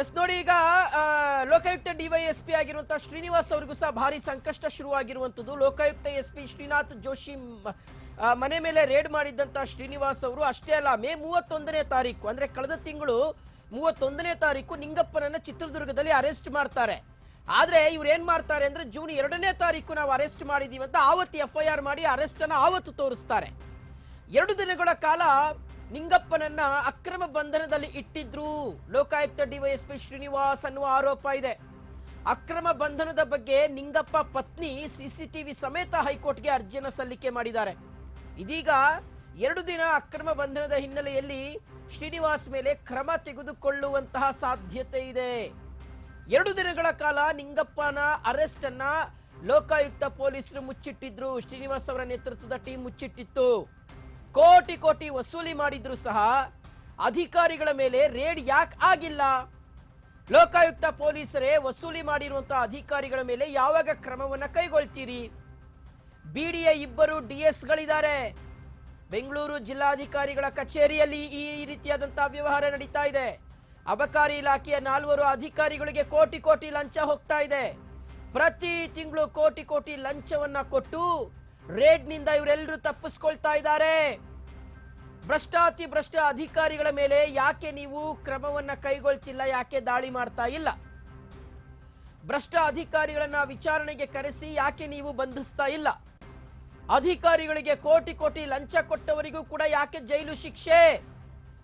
S, ನೋಡಿ, ಈಗ Lokayukta DYSP ಆಗಿರುವಂತಹ ಶ್ರೀನಿವಾಸ್ ಅವರಿಗೂ ಸಹ ಭಾರಿ ಸಂಕಷ್ಟ ಶುರುವಾಗಿರುವಂತದ್ದು ಲೋಕಾಯುಕ್ತ ಎಸ್ ಪಿ ಶ್ರೀನಾಥ್ ಜೋಶಿ ಮನೆ ಮೇಲೆ ರೇಡ್ ಮಾಡಿದ್ದಂತಹ ಶ್ರೀನಿವಾಸ್ ಅವರು, ಅಷ್ಟೇ ಅಲ್ಲ, ಮೇ ಮೂವತ್ತೊಂದನೇ ತಾರೀಕು, ಅಂದ್ರೆ ಕಳೆದ ತಿಂಗಳು ಮೂವತ್ತೊಂದನೇ ತಾರೀಕು ನಿಂಗಪ್ಪನನ್ನ ಚಿತ್ರದುರ್ಗದಲ್ಲಿ ಅರೆಸ್ಟ್ ಮಾಡ್ತಾರೆ. ಆದ್ರೆ ಇವ್ರು ಏನ್ ಮಾಡ್ತಾರೆ ಅಂದ್ರೆ ಜೂನ್ ಎರಡನೇ ತಾರೀಕು ನಾವು ಅರೆಸ್ಟ್ ಮಾಡಿದೀವಿ ಅಂತ ಆವತ್ತು ಎಫ್ ಐ ಆರ್ ಮಾಡಿ ಅರೆಸ್ಟ್ ಅನ್ನ ಆವತ್ತು ತೋರಿಸ್ತಾರೆ. ಎರಡು ದಿನಗಳ ಕಾಲ ನಿಂಗಪ್ಪನನ್ನ ಅಕ್ರಮ ಬಂಧನದಲ್ಲಿ ಇಟ್ಟಿದ್ರು. ಲೋಕಾಯುಕ್ತ ಡಿವೈಎಸ್ಪಿ ಶ್ರೀನಿವಾಸ್ ಅನ್ನುವ ಆರೋಪ ಇದೆ. ಅಕ್ರಮ ಬಂಧನದ ಬಗ್ಗೆ ನಿಂಗಪ್ಪ ಪತ್ನಿ ಸಿಸಿಟಿವಿ ಸಮೇತ ಹೈಕೋರ್ಟ್ಗೆ ಅರ್ಜಿಯನ್ನು ಸಲ್ಲಿಕೆ ಮಾಡಿದ್ದಾರೆ. ಇದೀಗ ಎರಡು ದಿನ ಅಕ್ರಮ ಬಂಧನದ ಹಿನ್ನೆಲೆಯಲ್ಲಿ ಶ್ರೀನಿವಾಸ್ ಮೇಲೆ ಕ್ರಮ ತೆಗೆದುಕೊಳ್ಳುವಂತಹ ಸಾಧ್ಯತೆ ಇದೆ. ಎರಡು ದಿನಗಳ ಕಾಲ ನಿಂಗಪ್ಪನ ಅರೆಸ್ಟ್ ಅನ್ನ ಲೋಕಾಯುಕ್ತ ಪೊಲೀಸರು ಮುಚ್ಚಿಟ್ಟಿದ್ರು. ಶ್ರೀನಿವಾಸ್ ಅವರ ನೇತೃತ್ವದ ಟೀಮ್ ಮುಚ್ಚಿಟ್ಟಿತ್ತು. ಕೋಟಿ ಕೋಟಿ ವಸೂಲಿ ಮಾಡಿದ್ರು ಸಹ ಅಧಿಕಾರಿಗಳ ಮೇಲೆ ರೇಡ್ ಯಾಕೆ ಆಗಿಲ್ಲ? ಲೋಕಾಯುಕ್ತ ಪೊಲೀಸರೇ, ವಸೂಲಿ ಮಾಡಿರುವಂತಹ ಅಧಿಕಾರಿಗಳ ಮೇಲೆ ಯಾವಾಗ ಕ್ರಮವನ್ನ ಕೈಗೊಳ್ತೀರಿ? ಬಿಡಿಎ ಇಬ್ಬರು ಡಿಎಸ್ಗಳಿದ್ದಾರೆ ಬೆಂಗಳೂರು ಜಿಲ್ಲಾಧಿಕಾರಿಗಳ ಕಚೇರಿಯಲ್ಲಿ ಈ ರೀತಿಯಾದಂತಹ ವ್ಯವಹಾರ ನಡೀತಾ ಇದೆ. ಅಬಕಾರಿ ಇಲಾಖೆಯ ನಾಲ್ವರು ಅಧಿಕಾರಿಗಳಿಗೆ ಕೋಟಿ ಕೋಟಿ ಲಂಚ ಹೋಗ್ತಾ ಇದೆ. ಪ್ರತಿ ತಿಂಗಳು ಕೋಟಿ ಕೋಟಿ ಲಂಚವನ್ನ ಕೊಟ್ಟು ರೇಡ್ನಿಂದ ಇವರೆಲ್ಲರೂ ತಪ್ಪಿಸ್ಕೊಳ್ತಾ ಇದ್ದಾರೆ. ಭ್ರಷ್ಟಾತಿ ಭ್ರಷ್ಟ ಅಧಿಕಾರಿಗಳ ಮೇಲೆ ಯಾಕೆ ನೀವು ಕ್ರಮವನ್ನ ಕೈಗೊಳ್ತಿಲ್ಲ, ಯಾಕೆ ದಾಳಿ ಮಾಡ್ತಾ ಇಲ್ಲ? ಭ್ರಷ್ಟ ಅಧಿಕಾರಿಗಳನ್ನ ವಿಚಾರಣೆಗೆ ಕರೆಸಿ ಯಾಕೆ ನೀವು ಬಂಧಿಸ್ತಾ ಇಲ್ಲ? ಅಧಿಕಾರಿಗಳಿಗೆ ಕೋಟಿ ಕೋಟಿ ಲಂಚ ಕೊಟ್ಟವರಿಗೂ ಕೂಡ ಯಾಕೆ ಜೈಲು ಶಿಕ್ಷೆ?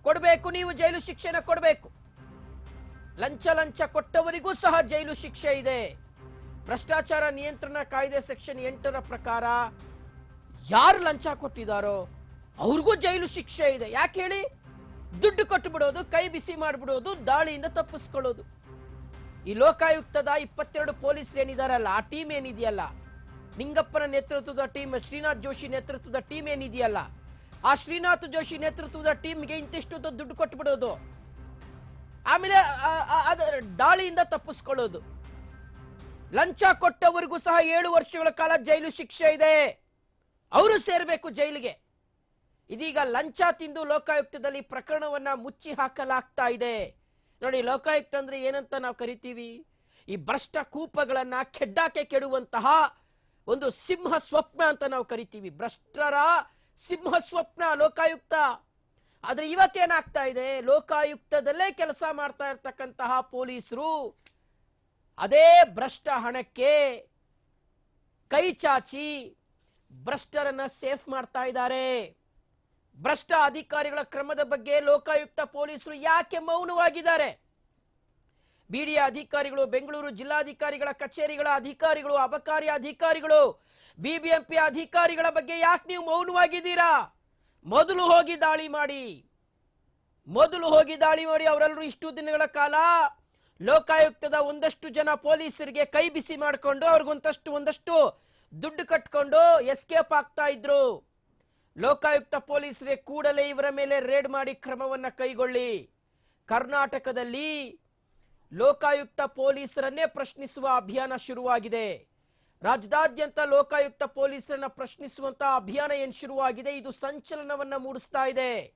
ಕೊಡಬೇಕು, ನೀವು ಜೈಲು ಶಿಕ್ಷೆನ ಕೊಡಬೇಕು. ಲಂಚ ಲಂಚ ಕೊಟ್ಟವರಿಗೂ ಸಹ ಜೈಲು ಶಿಕ್ಷೆ ಇದೆ. ಭ್ರಷ್ಟಾಚಾರ ನಿಯಂತ್ರಣ ಕಾಯ್ದೆ ಸೆಕ್ಷನ್ ಎಂಟರ ಪ್ರಕಾರ ಯಾರು ಲಂಚ ಕೊಟ್ಟಿದ್ದಾರೋ ಅವ್ರಿಗೂ ಜೈಲು ಶಿಕ್ಷೆ ಇದೆ. ಯಾಕೆ ಹೇಳಿ? ದುಡ್ಡು ಕೊಟ್ಟುಬಿಡೋದು ಕೈ ಬಿಸಿ ಮಾಡಿಬಿಡೋದು, ದಾಳಿಯಿಂದ ತಪ್ಪಿಸ್ಕೊಳ್ಳೋದು. ಈ ಲೋಕಾಯುಕ್ತದ ಇಪ್ಪತ್ತೆರಡು ಪೊಲೀಸರು ಏನಿದಾರಲ್ಲ, ಆ ಟೀಮ್ ಏನಿದೆಯಲ್ಲ? ನಿಂಗಪ್ಪನ ನೇತೃತ್ವದ ಟೀಮ್, ಶ್ರೀನಾಥ್ ಜೋಶಿ ನೇತೃತ್ವದ ಟೀಮ್ ಏನಿದೆಯಲ್ಲ? ಆ ಶ್ರೀನಾಥ್ ಜೋಶಿ ನೇತೃತ್ವದ ಟೀಮ್ಗೆ ಇಂತಿಷ್ಟು ದುಡ್ಡು ಕೊಟ್ಟು ಬಿಡೋದು ಆಮೇಲೆ, ಆ- ದಾಳಿಯಿಂದ ತಪ್ಪಿಸ್ಕೊಳ್ಳೋದು. ಲಂಚ ಕೊಟ್ಟವರಿಗೂ ಸಹ ಏಳು ವರ್ಷಗಳ ಕಾಲ ಜೈಲು ಶಿಕ್ಷೆ ಇದೆ. ಅವರು ಸೇರಬೇಕು ಜೈಲಿಗೆ. ಇದೀಗ ಲಂಚ ತಿಂದು ಲೋಕಾಯುಕ್ತದಲ್ಲಿ ಪ್ರಕರಣವನ್ನ ಮುಚ್ಚಿ ಹಾಕಲಾಗ್ತಾ ಇದೆ. ನೋಡಿ, ಲೋಕಾಯುಕ್ತ ಅಂದ್ರೆ ಏನಂತ ನಾವು ಕರಿತೀವಿ? ಈ ಭ್ರಷ್ಟ ಕೂಪಗಳನ್ನ ಕೆಡ್ಡಾಕೆ ಕೆಡುವಂತಹ ಒಂದು ಸಿಂಹ ಸ್ವಪ್ನ ಅಂತ ನಾವು ಕರಿತೀವಿ. ಭ್ರಷ್ಟರ ಸಿಂಹ ಸ್ವಪ್ನ, ಲೋಕಾಯುಕ್ತ. ಆದ್ರೆ ಇವತ್ತೇನಾಗ್ತಾ ಇದೆ? ಲೋಕಾಯುಕ್ತದಲ್ಲೇ ಕೆಲಸ ಮಾಡ್ತಾ ಇರ್ತಕ್ಕಂತಹ ಪೊಲೀಸರು ಅದೇ ಭ್ರಷ್ಟ ಹಣಕ್ಕೆ ಕೈ ಚಾಚಿ ಭ್ರಷ್ಟರನ್ನ ಸೇಫ್ ಮಾಡ್ತಾ ಇದ್ದಾರೆ. ಭ್ರಷ್ಟ ಅಧಿಕಾರಿಗಳ ಕ್ರಮದ ಬಗ್ಗೆ ಲೋಕಾಯುಕ್ತ ಪೊಲೀಸರು ಯಾಕೆ ಮೌನವಾಗಿದ್ದಾರೆ? ಬಿಡಿಎ ಅಧಿಕಾರಿಗಳು, ಬೆಂಗಳೂರು ಜಿಲ್ಲಾಧಿಕಾರಿಗಳ ಕಚೇರಿಗಳ ಅಧಿಕಾರಿಗಳು, ಅಬಕಾರಿ ಅಧಿಕಾರಿಗಳು, ಬಿಬಿಎಂಪಿ ಅಧಿಕಾರಿಗಳ ಬಗ್ಗೆ ಯಾಕೆ ನೀವು ಮೌನವಾಗಿದ್ದೀರಾ? ಮೊದಲು ಹೋಗಿ ದಾಳಿ ಮಾಡಿ. ಮೊದಲು ಹೋಗಿ ದಾಳಿ ಮಾಡಿ ಅವರೆಲ್ಲರೂ ಇಷ್ಟು ದಿನಗಳ ಕಾಲ ಲೋಕಾಯುಕ್ತದ ಒಂದಷ್ಟು ಜನ ಪೊಲೀಸರಿಗೆ ಕೈ ಬಿಸಿ ಮಾಡಿಕೊಂಡು ಅವ್ರಿಗೊಂದಷ್ಟು ಒಂದಷ್ಟು ದುಡ್ಡು ಕಟ್ಕೊಂಡು ಎಸ್ಕೇಪ್ ಆಗ್ತಾ ಇದ್ರು. ಲೋಕಾಯುಕ್ತ ಪೊಲೀಸರೇ ಕೂಡಲೇ ಇವರ ಮೇಲೆ ರೇಡ್ ಮಾಡಿ ಕ್ರಮವನ್ನ ಕೈಗೊಳ್ಳಿ. ಕರ್ನಾಟಕದಲ್ಲಿ ಲೋಕಾಯುಕ್ತ ಪೊಲೀಸರನ್ನೇ ಪ್ರಶ್ನಿಸುವ ಅಭಿಯಾನ ಶುರುವಾಗಿದೆ. ರಾಜ್ಯದಾದ್ಯಂತ ಲೋಕಾಯುಕ್ತ ಪೊಲೀಸರನ್ನ ಪ್ರಶ್ನಿಸುವಂತ ಅಭಿಯಾನ ಏನು ಶುರುವಾಗಿದೆ? ಇದು ಸಂಚಲನವನ್ನ ಮೂಡಿಸ್ತಾ ಇದೆ.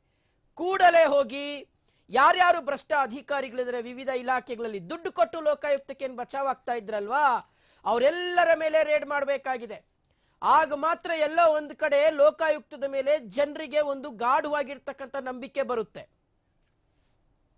ಕೂಡಲೇ ಹೋಗಿ ಯಾರ್ಯಾರು ಭ್ರಷ್ಟ ಅಧಿಕಾರಿಗಳಿದ್ರೆ, ವಿವಿಧ ಇಲಾಖೆಗಳಲ್ಲಿ ದುಡ್ಡು ಕೊಟ್ಟು ಲೋಕಾಯುಕ್ತಕ್ಕೆ ಏನು ಬಚಾವ್ ಆಗ್ತಾ ಇದ್ರಲ್ವಾ? ಅವರೆಲ್ಲರ ಮೇಲೆ ರೇಡ್ ಮಾಡಬೇಕಾಗಿದೆ. ಆಗ ಮಾತ್ರ ಎಲ್ಲ ಒಂದು ಕಡೆ ಲೋಕಾಯುಕ್ತದ ಮೇಲೆ ಜನರಿಗೆ ಒಂದು ಗಾಢವಾಗಿರ್ತಕ್ಕಂಥ ನಂಬಿಕೆ ಬರುತ್ತೆ.